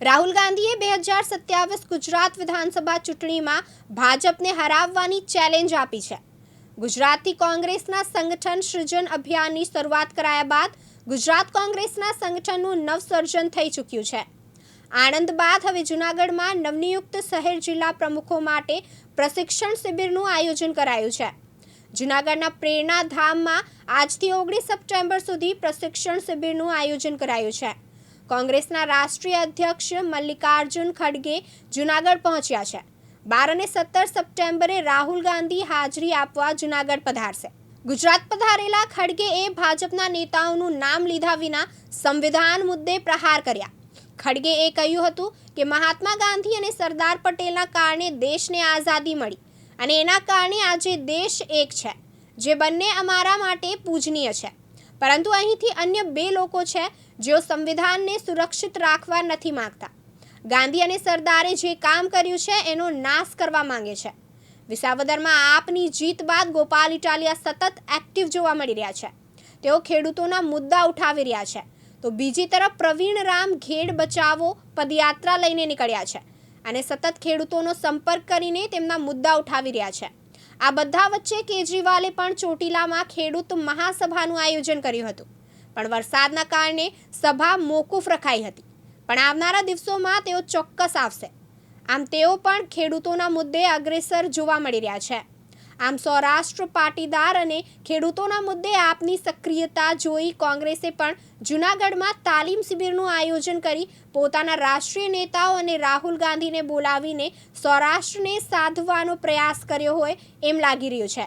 રાહુલ ગાંધીએ બે હજાર સત્યાવીસ ગુજરાત વિધાનસભા ચૂંટણીમાં ભાજપને હરાવવાની ચેલેન્જ આપી છે. ગુજરાતથી કોંગ્રેસના સંગઠન સૃજન અભિયાનની શરૂઆત કરાયા બાદ ગુજરાત કોંગ્રેસના સંગઠનનું નવસર્જન થઈ ચૂક્યું છે. આણંદ બાદ હવે જૂનાગઢમાં નવનિયુક્ત શહેર જિલ્લા પ્રમુખો માટે પ્રશિક્ષણ શિબિરનું આયોજન કરાયું છે. જૂનાગઢના પ્રેરણા ધામમાં આજથી ઓગણીસ સપ્ટેમ્બર સુધી પ્રશિક્ષણ શિબિરનું આયોજન કરાયું છે. કોંગ્રેસના રાષ્ટ્રીય અધ્યક્ષ મલ્લિકાર્જુન ખડગે જૂનાગઢ પહોંચ્યા છે. બાર અને સત્તર સપ્ટેમ્બરે રાહુલ ગાંધી હાજરી આપવા જૂનાગઢ પધારશે. ગુજરાત પધારેલા ખડગેએ ભાજપના નેતાઓનું નામ લીધા વિના સંવિધાન મુદ્દે પ્રહાર કર્યા. ખડગેએ કહ્યું હતું કે મહાત્મા ગાંધી અને સરદાર પટેલના કારણે દેશને આઝાદી મળી અને એના કારણે આજે દેશ એક છે, જે બંને અમારા માટે પૂજનીય છે. પરંતુ અહીંથી અન્ય બે લોકો છે જેઓ સંવિધાનને સુરક્ષિત રાખવા નથી માંગતા. ગાંધી અને સરદારે જે કામ કર્યું છે, એનો નાશ કરવા માંગે છે. વિસાવદરમાં આપની જીત બાદ ગોપાલ ઇટાલિયા સતત એક્ટિવ જોવા મળી રહ્યા છે. તેઓ ખેડૂતોના મુદ્દા ઉઠાવી રહ્યા છે. તો બીજી તરફ પ્રવીણ રામ ઘેડ બચાવો પદયાત્રા લઈને નીકળ્યા છે અને સતત ખેડૂતોનો સંપર્ક કરીને તેમના મુદ્દા ઉઠાવી રહ્યા છે. આ બધા વચ્ચે કેજરીવાલે પણ ચોટીલામાં ખેડૂત મહાસભાનું આયોજન કર્યું હતું. પણ વરસાદના કારણે સભા મોકૂફ રખાઈ હતી. પણ આવનારા દિવસોમાં તેઓ ચોક્કસ આવશે. આમ તેઓ પણ ખેડૂતોના મુદ્દે અગ્રેસર જોવા મળી રહ્યા છે. આમ સૌરાષ્ટ્ર પાટીદાર અને ખેડૂતોના મુદ્દે આપની સક્રિયતા જોઈ કોંગ્રેસે પણ જૂનાગઢમાં તાલીમ શિબિરનું આયોજન કરી પોતાના રાષ્ટ્રીય નેતાઓ અને રાહુલ ગાંધીને બોલાવીને સૌરાષ્ટ્રને સાધવાનો પ્રયાસ કર્યો હોય એમ લાગી રહ્યું છે.